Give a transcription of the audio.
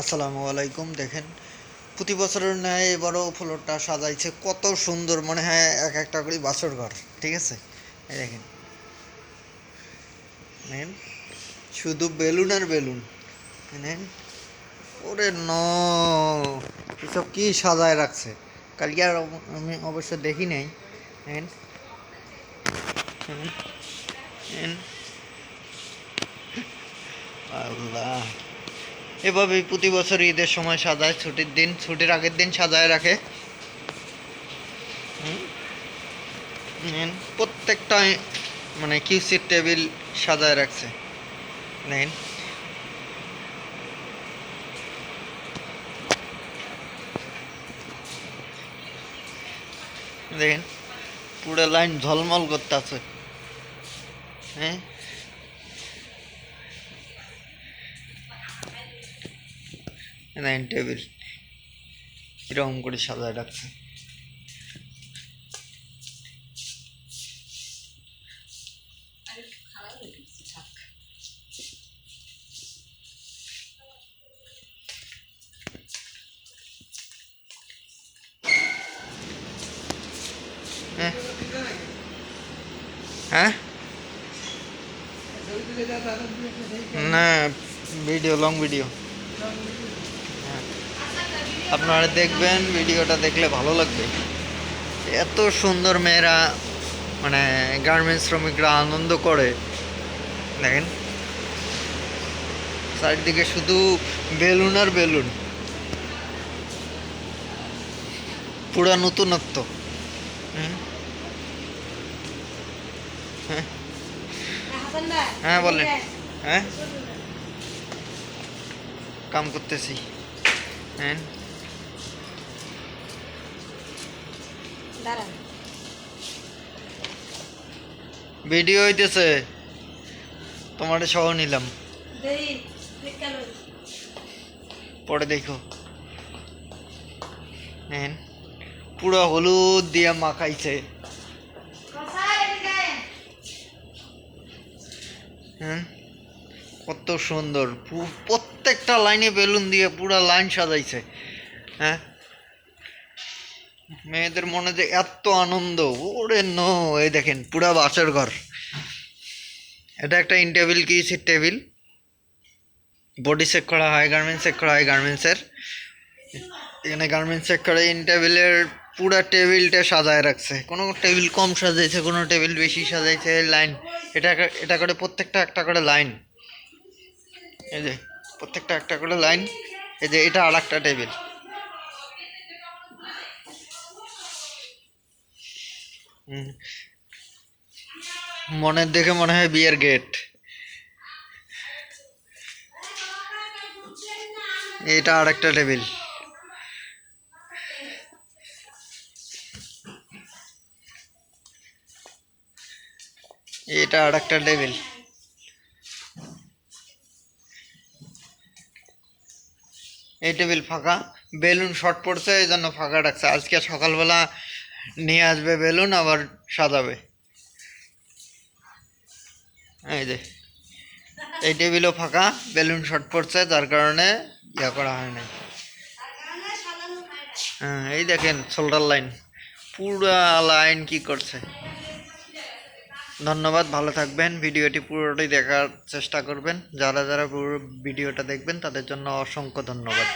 আসসালামু আলাইকুম, দেখেন। প্রতি বছরের ন্যায় এবারও ফ্লোরটা সাজাইছে, কত সুন্দর, মনে হয় এক একটা করে বাসর ঘর, ঠিক আছে? এই দেখেন। নেন, শুধু বেলুন আর বেলুন। নেন। ওরে ন, এসব কি সাজায় রাখছে? কালকে আর আমি অবশ্য দেখি নাই। নেন। আল্লাহ। এভাবেই প্রতি বছর ঈদের সময় সাজায়, ছুটির দিন, ছুটির আগের দিন সাজায় রাখে। প্রত্যেকটা মানে কিউসির টেবিল সাজায় রাখছে। নেন। দেখেন, পুরো লাইন ঝলমল করতে আছে হ্যাঁ? নাইন টেবিল এরকম করে সাজায় রাখছে হ্যাঁ হ্যাঁ না ভিডিও লং ভিডিও আপনারা দেখবেন, ভিডিওটা দেখলে ভালো লাগবে। এত সুন্দর মেয়েরা মানে গার্মেন্টস শ্রমিকরা আনন্দ করে। দেখেন। চারিদিকে শুধু বেলুন আর বেলুন। পুরা নতুনত্ব। হ্যাঁ? হ্যাঁ বলেন। হ্যাঁ? কাম করতেছি। হ্যাঁ? দাঁড়ান। ভিডিও হইতেছে। তোমার সহ নিলাম। পরে দেখো। হ্যাঁ পুরো হলুদ দিয়ে মাখাইছে। হ্যাঁ? কত সুন্দর। প্রত্যেকটা লাইনে বেলুন দিয়ে পুরো লাইন সাজাইছে। হ্যাঁ? মেয়েদের মনে যে এত আনন্দ, ওরে নো, এই দেখেন, পুরা বাসর ঘর। এটা একটা ইনটেবিল কিসের টেবিল বডি চেক করা হয় গার্মেন্টস চেক করা হয় গার্মেন্টসের এখানে গার্মেন্টস চেক করে ইন টেবিলের পুরা টেবিলটা সাজায় রাখছে। কোনো টেবিল কম সাজাইছে, কোনো টেবিল বেশি সাজাইছে লাইন এটা এটা করে প্রত্যেকটা একটা করে লাইন এই যে, প্রত্যেকটা একটা করে লাইন এই যে, এটা আর একটা টেবিল মনের দেখে মনে হয় বিয়ের গেট এটা আর একটা টেবিল। এটা আর একটা টেবিল। এই টেবিল ফাঁকা। বেলুন শর্ট পড়ছে, এই জন্য ফাঁকা রাখছে। আজকে সকালবেলা নিয়ে আসবে বেলুন, আবার সাজাবে। এই যে, এই টেবিলও ফাঁকা, বেলুন শর্ট পড়ছে, যার কারণে ইয়া করা হয় না হ্যাঁ এই দেখেন শোল্ডার লাইন পুরা লাইন কি করছে? ধন্যবাদ, ভালো থাকবেন। ভিডিওটি পুরোটাই দেখার চেষ্টা করবেন। যারা যারা পুরো ভিডিওটা দেখবেন, তাদের জন্য অসংখ্য ধন্যবাদ।